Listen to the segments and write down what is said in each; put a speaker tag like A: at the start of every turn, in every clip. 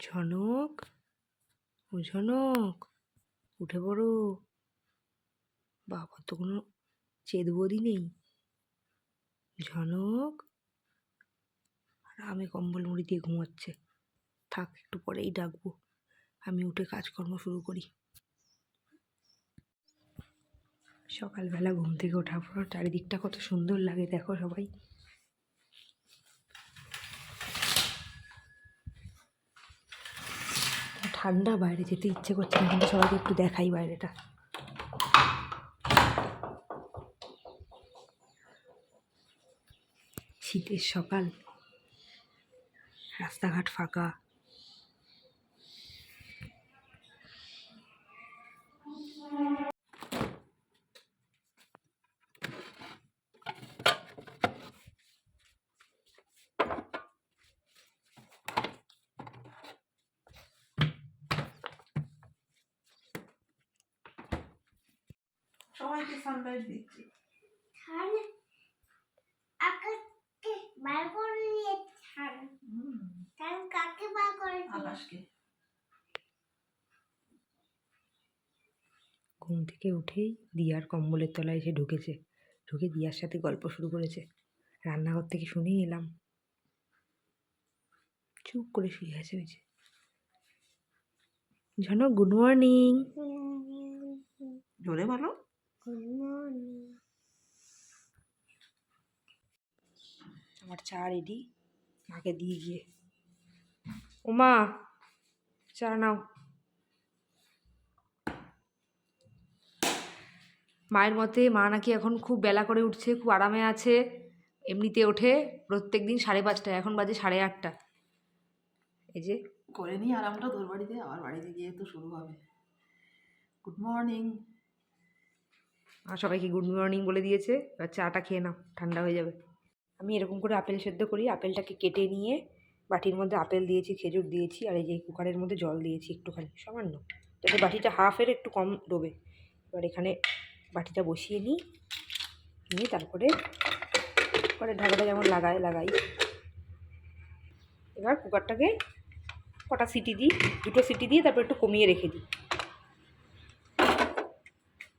A: ঝনক, ও ঝনক, উঠে পড়ো। বাবা তো কোনো চেদবদি নেই। ঝনক আরামে কম্বল মুড়ি দিয়ে ঘুমাচ্ছে। থাক, একটু পরেই ডাকবো। আমি উঠে কাজকর্ম শুরু করি। সকালবেলা ঘুম থেকে ওঠার পর চারিদিকটা কত সুন্দর লাগে, দেখো সবাই। ঠান্ডা বাইরে, যেতে ইচ্ছে করছে না, কিন্তু সবাইকে একটু দেখাই বাইরেটা। শীতের সকাল। রাস্তাঘাট ফাঁকা।
B: দিচ্ছি
C: আকাশকে বার করে কাকে বার করে
B: আকাশকে।
A: ঘুম থেকে উঠেই দিয়ার কম্বলের তলায় এসে ঢুকেছে। ঢুকে দিয়ার সাথে গল্প শুরু করেছে। রান্নাঘর থেকে শুনেই এলাম। চুপ করে শুয়ে আছে ওই যে। ঝনক গুড মর্নিং
B: জোরে বলো।
A: আমার চা রেডি মাকে দিয়ে গিয়ে। ওমা চা নাও। মায়ের মতে মা নাকি এখন খুব বেলা করে উঠছে খুব আরামে আছে। এমনিতে ওঠে প্রত্যেক দিন সাড়ে পাঁচটায় এখন বাজে সাড়ে আটটা। এই যে।
B: করে নিই আরামটা তোর বাড়িতে আমার বাড়িতে গিয়ে তো শুরু হবে। গুড মর্নিং
A: আর সবাইকে গুড মর্নিং বলে দিয়েছে, এবার চাটা খেয়ে নাও, ঠান্ডা হয়ে যাবে। আমি এরকম করে আপেল সেদ্ধ করি, আপেলটাকে কেটে নিয়ে বাটির মধ্যে আপেল দিয়েছি, খেজুর দিয়েছি, আর এই যে কুকারের মধ্যে জল দিয়েছি একটুখানি, সামান্য, যাতে বাটিটা হাফের একটু কম ডোবে। এবার এখানে বাটিটা বসিয়ে নিই, নিয়ে তারপরে পরে ঢাকাটা যেমন লাগাই লাগাই। এবার কুকারটাকে কটা সিটি দিই, দুটো সিটি দিয়ে তারপর একটু কমিয়ে রেখে দিই।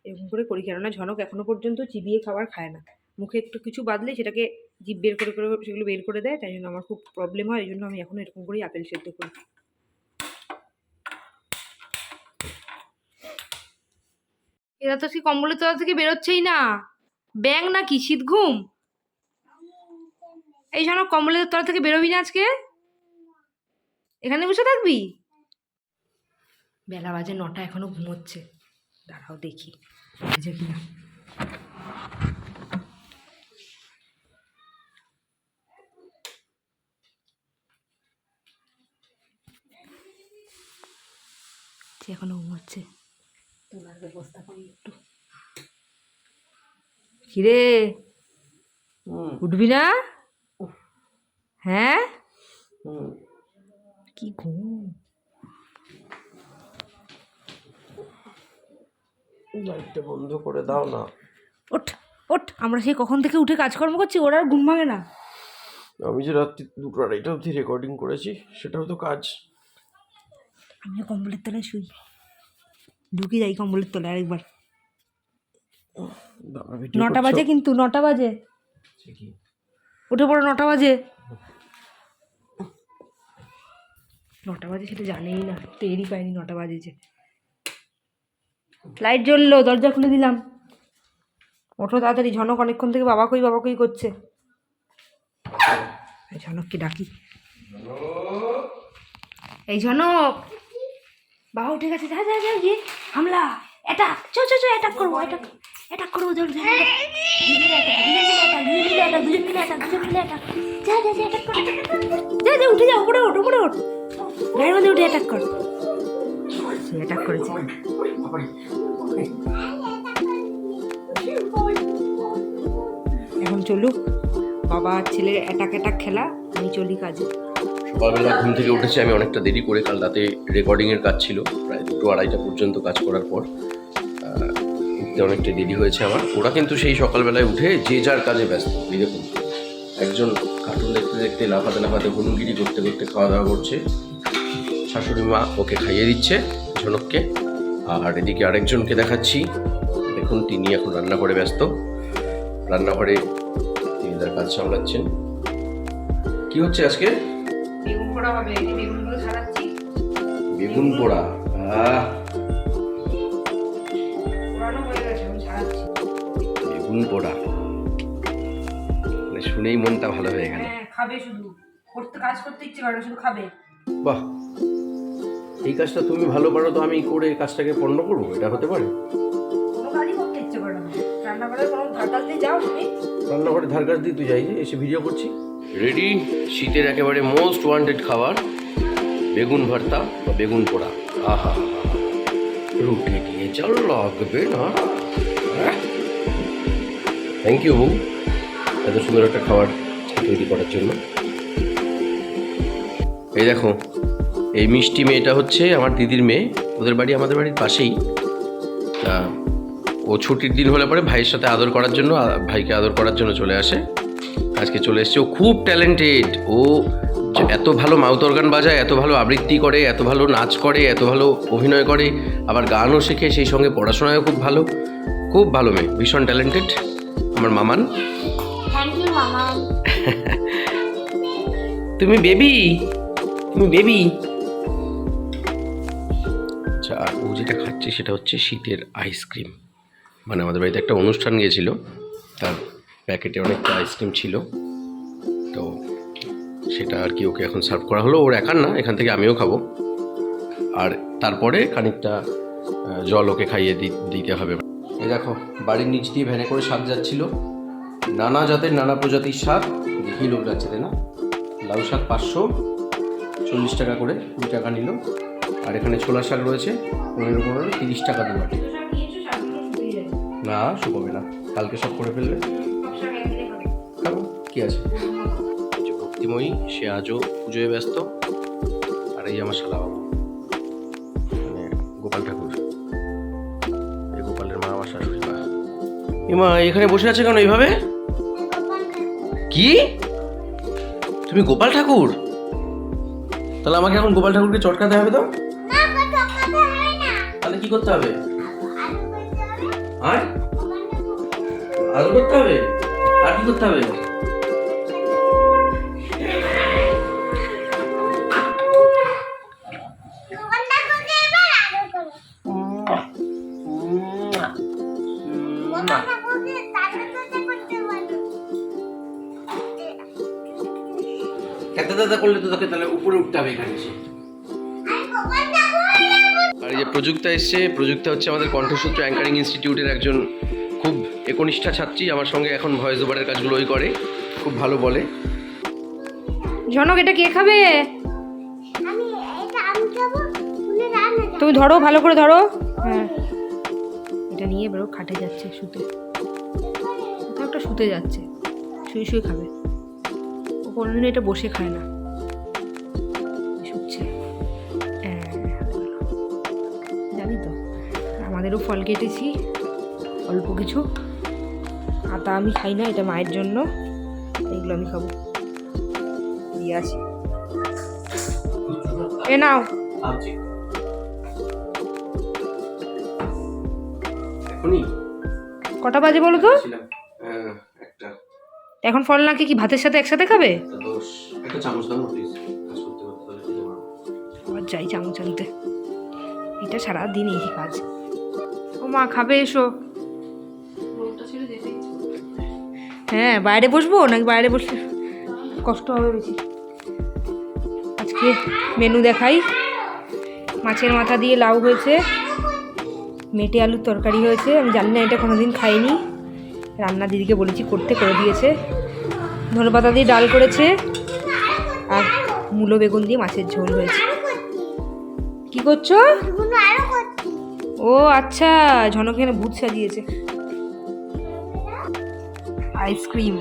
A: এরকম করে করি। কেননা ঝনক এখনও পর্যন্ত চিবিয়ে খাবার খায় না। মুখে একটু কিছু বাদলে সেটাকে জিভ বের করে করে সেগুলো বের করে দেয়। তাই জন্য আমার খুব প্রবলেম হয়। এই জন্য আমি এখন এরকম করেই আপেল সেদ্ধ করি। এরা তো সে কম্বলের তলা থেকে বেরোচ্ছেই না। ব্যাং না কি শীত ঘুম? এই ঝনক, কম্বলের তলা থেকে বেরোবি না আজকে? এখানে বসে থাকবি? বেলা বাজে নটা, এখনও ঘুমোচ্ছে। দাঁড়াও দেখি। যে কিনা। এখনও ঘুমাচ্ছে। তোলার ব্যবস্থা করি একটু। কিরে? উঠবি না? হ্যাঁ? কি ঘুম?
D: লাইটটা বন্ধ করে দাও না।
A: ওঠ ওঠ আমরা সেই কখন থেকে উঠে কাজকর্ম করছি ওরা আর ঘুম ভাঙে না।
D: আমি যে রাত্রি দুটো আড়াইটা অবধি রেকর্ডিং করেছি সেটাও তো কাজ।
A: আমিও কম্বলের তলায় শুই। ঢুকে যাই কম্বলের তলায় আরেকবার। নটা বাজে কিন্তু নটা বাজে। উঠে পড়ো নটা বাজে। নটা বাজে সেটা জানেই না টেরই পাইনি নটা বাজেছে। লাইট জ্বললো, দরজা খুলে দিলাম। ওঠো তাড়াতাড়ি, ঝনক অনেকক্ষণ থেকে বাবা কই বাবা কই করছে। এই ঝনককে ডাকি। এই ঝনক! বাবা উঠে গেছে, যা যা যা, গিয়ে হামলা অ্যাটাক চো চো চো অ্যাটাক করব অ্যাটাক অ্যাটাক করব মিলে অ্যাটাক যা উঠে যা উপরে ওঠ উপরে ওঠ। গাড়ির মধ্যে উঠে অ্যাটাক কর। সে অ্যাটাক করেছে। এখন চলুক বাবা আর ছেলের অ্যাটাক অ্যাটাক খেলা আমি চলি কাজে।
D: সকালবেলা ঘুম থেকে উঠেছি আমি অনেকটা দেরি করে কাল রাতে রেকর্ডিংয়ের কাজ ছিল প্রায় দুটো আড়াইটা পর্যন্ত কাজ করার পর উঠতে অনেকটা দেরি হয়েছে আমার। ওরা কিন্তু সেই সকালবেলায় উঠে যে যার কাজে ব্যস্ত। এই দেখুন একজন কার্টুন দেখতে দেখতে লাফাতে লাফাতে হনুগিরি করতে করতে খাওয়া দাওয়া করছে। শাশুড়ি মা ওকে খাইয়ে দিচ্ছে ঝনককে আর এদিকে আরেকজনকে দেখাচ্ছি। দেখুন তিনি এখন রান্নাঘরে ব্যস্ত। রান্নাঘরে তিনি তার কাজ সামলাচ্ছেন। কি হচ্ছে আজকে?
A: বেগুন পোড়া হবে বেগুনগুলো ছাড়াচ্ছি।
D: বেগুন পোড়া আহ।
A: হয়ে
D: বেগুন পোড়া। মানে শুনেই মনটা ভালো হয়ে গেল।
A: হ্যাঁ খাবে শুধু। করতে কাজ করতে ইচ্ছে করে শুধু খাবে।
D: বাহ। এই কাজটা তুমি ভালো পারো তো আমি করে কাজটাকে পণ্ড করব এটা হতে পারে।
A: রান্নাঘরে ধার কাজ দিয়ে
D: তুই যাই যে এসে ভিডিও করছি। রেডি শীতের একেবারে মোস্ট ওয়ান্টেড খাবার বেগুন ভর্তা বা বেগুন পোড়া। আহা। রুটি দিয়ে জল লাগবে না? থ্যাংক ইউ বউ এত সুন্দর একটা খাবার তৈরি করার জন্য। এই দেখো এই মিষ্টি মেয়েটা হচ্ছে আমার দিদির মেয়ে। ওদের বাড়ি আমাদের বাড়ির পাশেই। তা ও ছুটির দিন হলে পরে ভাইয়ের সাথে আদর করার জন্য ভাইকে আদর করার জন্য চলে আসে। আজকে চলে এসেছে। ও খুব ট্যালেন্টেড ও এত ভালো মাউথ অর্গান বাজায় এত ভালো আবৃত্তি করে এত ভালো নাচ করে এত ভালো অভিনয় করে। আবার গানও শেখে সেই সঙ্গে পড়াশোনায়ও খুব ভালো। খুব ভালো মেয়ে ভীষণ ট্যালেন্টেড আমার মামান। তুমি বেবি তুমি বেবি ও যেটা খাচ্ছে সেটা হচ্ছে শীতের আইসক্রিম মানে আমাদের বাড়িতে একটা অনুষ্ঠান গিয়েছিল, তার প্যাকেটে অনেকটা আইসক্রিম ছিল। তো সেটা আর কি ওকে এখন সার্ভ করা হলো, ওর একার না, এখান থেকে আমিও খাব। আর তারপরে খানিকটা জল ওকে খাইয়ে দিতে হবে। এই দেখো, বাড়ির নিচ দিয়ে ভ্যানে করে শাক যাচ্ছিল। নানা জাতের, নানা প্রজাতির শাক দেখেই লোক যাচ্ছে না? লাউ শাক পাঁচশো, চল্লিশ টাকা করে কুড়ি টাকা নিল। আর এখানে ছোলা শাক রয়েছে পনেরো পনেরো তিরিশ টাকা দু বাটি না শুকোবে না। কালকে সব করে ফেলবে। কি আছে? ভক্তিময়ী, সে আজও পুজোয় ব্যস্ত। আর এই আমার শালা বাবু। মানে গোপাল ঠাকুর। এই গোপালের মা আমার শাশুড়ি মা। এমা এখানে বসে আছে কেন এইভাবে? কি? তুমি গোপাল ঠাকুর? তাহলে আমাকে এখন গোপাল ঠাকুরকে চটকাতে হবে তো? তাহলে কি করতে হবে?
C: আলু করতে হবে।
D: আর? আলু করতে হবে? আর কি করতে হবে? দাদা করলে তো তোকে তাহলে উপরে উঠতে হবে এখানে এসে।
C: আর
D: যে প্রযুক্তা এসছে প্রযুক্তা হচ্ছে আমাদের কণ্ঠসূত্র অ্যাঙ্কারিং ইনস্টিটিউটের একজন খুব একনিষ্ঠা ছাত্রী আমার সঙ্গে এখন ভয়েস ওভারের কাজগুলো ওই করে খুব ভালো বলে।
A: জনক এটা কে খাবে?
C: আমি এটা আমি খাব তুমি
A: তুমি ধরো ভালো করে ধরো। হ্যাঁ। এটা নিয়ে বেরো খাটে যাচ্ছে শুতে। কোথাও একটা শুতে যাচ্ছে শুয়ে শুয়ে খাবে। ও কোনোদিন এটা বসে খায় না। আমাদেরও ফল কেটেছি অল্প কিছু। আতা আমি খাই না এটা মায়ের জন্য। এগুলো আমি খাব। দিয়ে আসি। এ নাও। কটা বাজে বলো তো?
D: হ্যাঁ,
A: এখন ফল নাকি কি ভাতের সাথে একসাথে খাবে? যাই চামচ আনতে। এটা সারাদিন এই কাজ। ও মা খাবে এসো। হ্যাঁ বাইরে বসবো নাকি বাইরে বসলে কষ্ট হবে বেশি। আজকে মেনু দেখাই। মাছের মাথা দিয়ে লাউ হয়েছে। মেটে আলুর তরকারি হয়েছে। আমি জানি না এটা কোনোদিন খাইনি। রান্না দিদিকে বলেছি করতে করে দিয়েছে। ধনেপাতা দিয়ে ডাল করেছে। আর মূলো বেগুন দিয়ে মাছের ঝোল হয়েছে। কি করছ? ও আচ্ছা ঝনক এখানে ভূত সাজিয়েছে। আইসক্রিম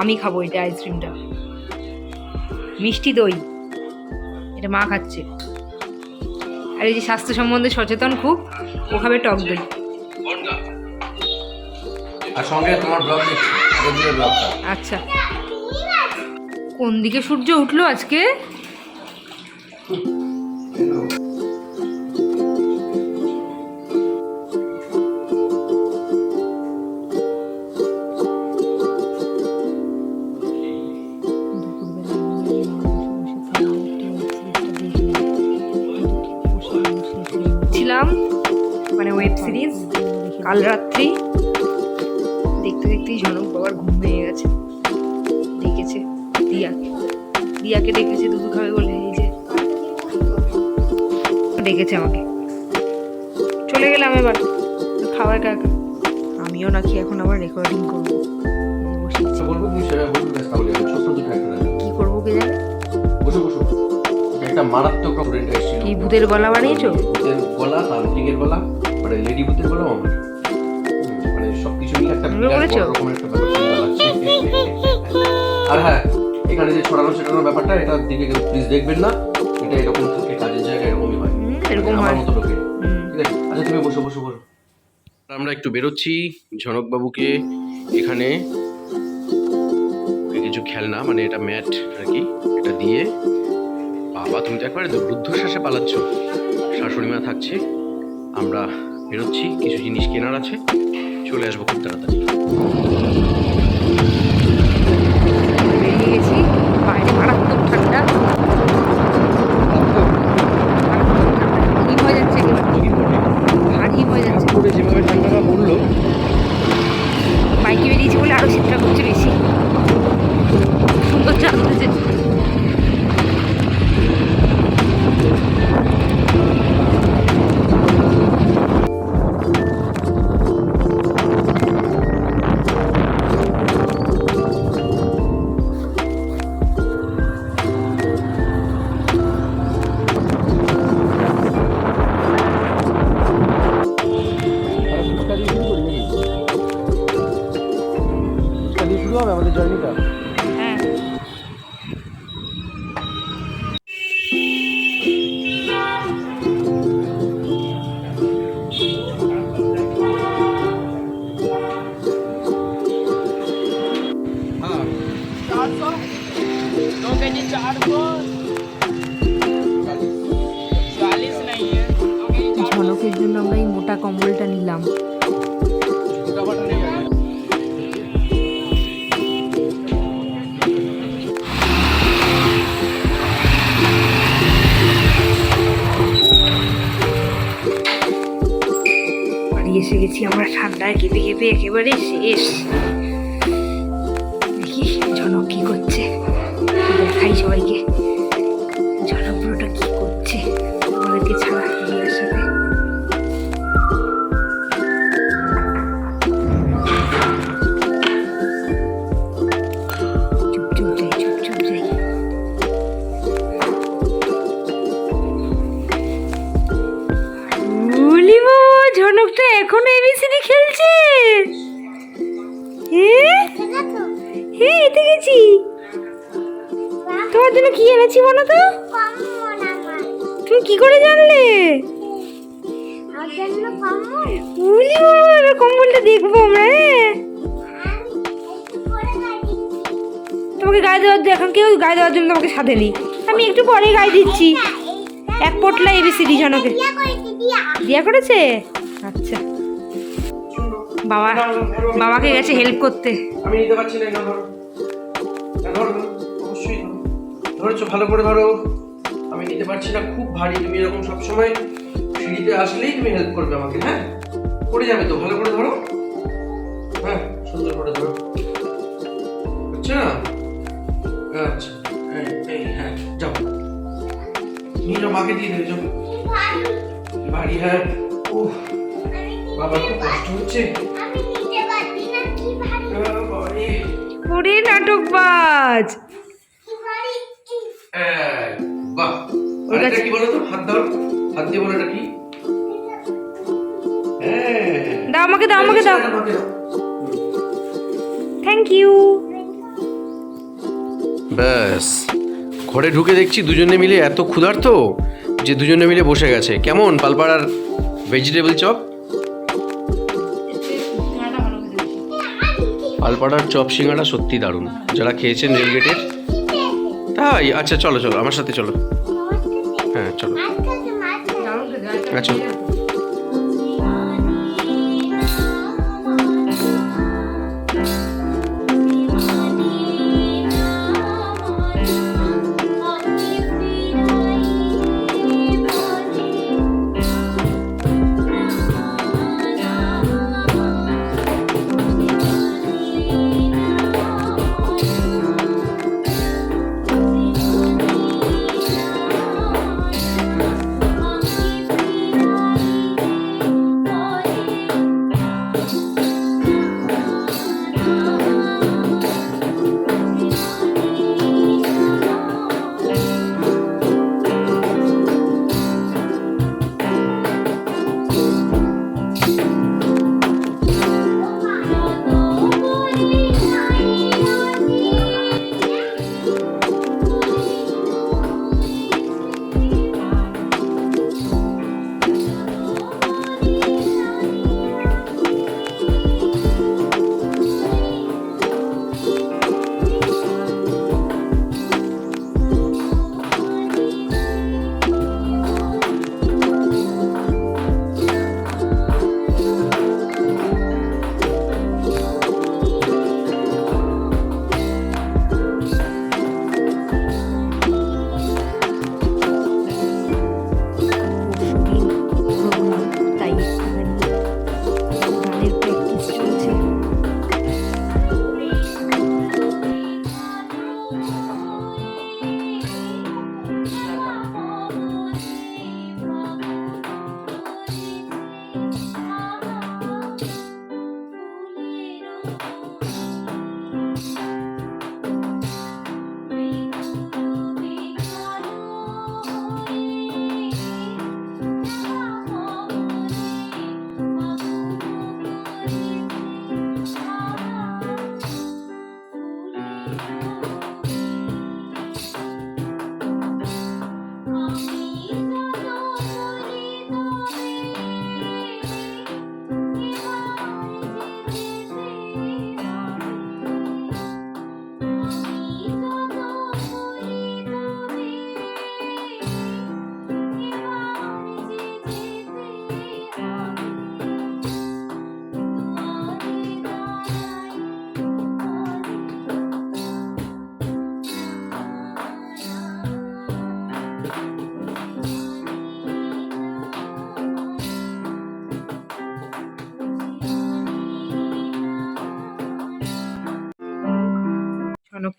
A: আমি খাব এটা আইসক্রিমটা মিষ্টি দই। এটা মা খাচ্ছে। আর এই যে স্বাস্থ্য সম্বন্ধে সচেতন খুব ও খাবে টক দই।
D: আর সঙ্গে তোমার ব্লগ দেখছি আগের দিনের ব্লগটা।
A: আচ্ছা। কোন দিকে সূর্য উঠল আজকে? কাল রাত্রি দেখতে দেখতেই ঝনক বাবার ঘুম ভেঙে গেছে। ডেকেছে দিয়াকে। দিয়াকে ডেকেছে দুধু খাবে বলে এই যে। ডেকেছে আমাকে। চলে গেলাম এবার। খাওয়া একা একা আমিও নাকি এখন আবার রেকর্ডিং করব।
D: রাখো।
A: কি করব কে জানে?
D: একটা মারাত্মক
A: ভূতের গলা বানিয়েছো?
D: ভূতের গলা তান্ত্রিকের গলা মানে লেডি ভূতের গলা আমার। একটা? বড় রকমের একটা আর হ্যাঁ এখানে যে ছড়ানো ছেটানোর ব্যাপারটা এটার দিকে প্লিজ দেখবেন না। এটা এরকম থাকে কাজের জায়গায় এরকমই হয়।
A: এরকম হয়।
D: মতো লোকের। আচ্ছা তুমি বসো বসো বসো। আমরা একটু বেরোচ্ছি ঝনকবাবুকে এখানে। কিছু খেলনা মানে এটা ম্যাট আর কি এটা দিয়ে। বাবা তুমি তো একবারে রুদ্ধশ্বাসে পালাচ্ছ। শাশুড়ি মা থাকছে। আমরা বেরোচ্ছি কিছু জিনিস কেনার আছে। চলে আসব খুব তাড়াতাড়ি। যেভাবে ঠান্ডাটা পড়ল
A: বাইকে বেরিয়েছি বলে আরও শীতটা বাড়ি এসে গেছি, আমরা ঠান্ডায় কেঁপে কেঁপে একেবারে শেষ। দেখি জনক কি করছে? দেখাই সবাইকে। জন্য বলো তো তুমি কি করে জানলে? কম্বলটা দেখব আমরা তোমাকে গায়ে দেওয়ার জন্য এখন কেউ গায়ে দেওয়ার জন্য তোমাকে সাথে নি আমি একটু পরে গায়ে দিচ্ছি। এক পোটলা এবিসিডি জনকে
C: দিয়া করেছি?
A: আচ্ছা। বাবা বাবাকে গেছে হেল্প করতে।
D: আমি নিতে পারছি না, ধরেছো ভালো করে ধরো। আমি নিতে পারছি না খুব ভারী। তুমি এরকম সবসময় সিঁড়িতে আসলেই তুমি হেল্প করবে আমাকে হ্যাঁ? পড়ে যাবে তো ভালো করে ধরো। হ্যাঁ সুন্দর করে ধরো। হচ্ছে না? আচ্ছা এই হ্যাঁ যাও। নিয়ে মাকে দিয়ে দেবে যাও। ভারী হ্যাঁ। ও বাবা খুব কষ্ট হচ্ছে।
A: নাটকবাজ।
D: এই, বাহ। আরেকটা কি? বলো তো? হাত দাও হাত দিয়ে বলো এটা কি? হ্যাঁ।
A: দাও আমাকে দাও আমাকে দাও।
D: আমাকে দাও।
A: থ্যাংক ইউ
D: ব্যাস। ঘরে ঢুকে দেখছি দুজনে মিলে এত ক্ষুধার্ত যে দুজনে মিলে বসে গেছে। কেমন? পালপাড়ার ভেজিটেবল চপ পালপাড়ার চপ সিঙ্গাটা সত্যি দারুণ। যারা খেয়েছেন রেলগেটের
E: তাই আচ্ছা চলো চলো আমার সাথে চলো। হ্যাঁ চলো। আচ্ছা।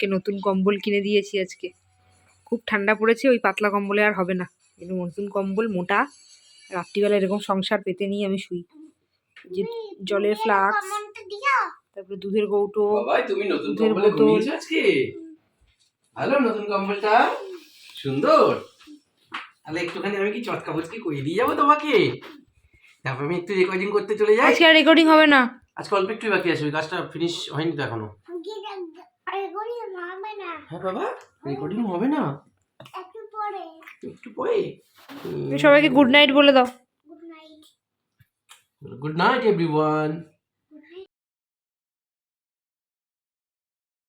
A: সনককে নতুন কম্বল কিনে দিয়েছি আজকে। খুব ঠান্ডা পড়েছে ওই পাতলা কম্বলে আর হবে না। কিন্তু নতুন কম্বল মোটা রাত্রিবেলা এরকম সংসার পেতে নিয়ে আমি শুই। যে জলের ফ্লাক্স তারপরে দুধের কৌটো
E: নতুন
A: দুধের বোতল।
E: ভালো নতুন কম্বলটা? সুন্দর। তাহলে একটুখানি আমি কি চটকা করে দিয়ে যাব তোমাকে? তারপর আমি একটু রেকর্ডিং করতে চলে যাই।
A: আজকে আর রেকর্ডিং হবে না।
E: আজকে অল্প একটু বাকি আছে ওই কাজটা ফিনিশ হয়নি তো এখনও। হ্যাঁ বাবা রেকর্ডিং হবে না?
C: একটু পরে।
E: একটু পরে?
A: সবাইকে গুড নাইট বলে দাও।
C: Good night
E: good night everyone